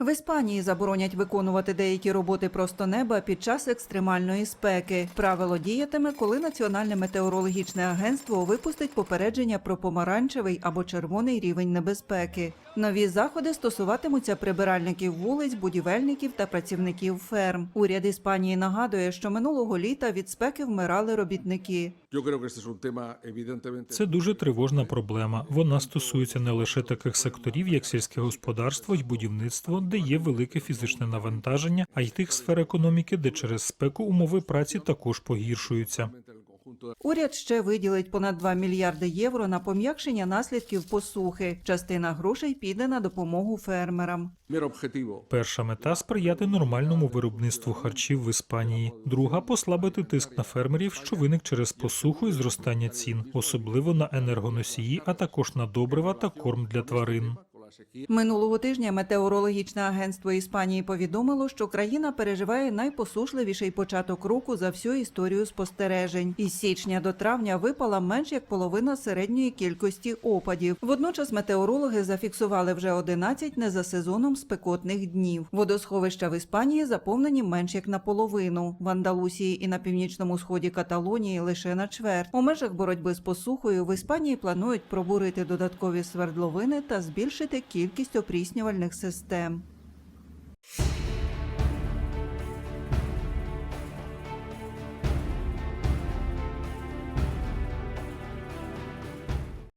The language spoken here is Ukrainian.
В Іспанії заборонять виконувати деякі роботи просто неба під час екстремальної спеки. Правило діятиме, коли Національне метеорологічне агентство випустить попередження про помаранчевий або червоний рівень небезпеки. Нові заходи стосуватимуться прибиральників вулиць, будівельників та працівників ферм. Уряд Іспанії нагадує, що минулого літа від спеки вмирали робітники. Це дуже тривожна проблема. Вона стосується не лише таких секторів, як сільське господарство й будівництво, де є велике фізичне навантаження, а й тих сфер економіки, де через спеку умови праці також погіршуються. Уряд ще виділить понад 2 мільярди євро на пом'якшення наслідків посухи. Частина грошей піде на допомогу фермерам. Перша мета сприяти нормальному виробництву харчів в Іспанії. Друга послабити тиск на фермерів, що виник через посуху і зростання цін, особливо на енергоносії, а також на добрива та корм для тварин. Минулого тижня метеорологічне агентство Іспанії повідомило, що країна переживає найпосушливіший початок року за всю історію спостережень. Із січня до травня випала менш як половина середньої кількості опадів. Водночас метеорологи зафіксували вже 11 не за сезоном спекотних днів. Водосховища в Іспанії заповнені менш як наполовину. В Андалусії і на північному сході Каталонії лише на чверть. У межах боротьби з посухою в Іспанії планують пробурити додаткові свердловини та збільшити кількість опріснювальних систем.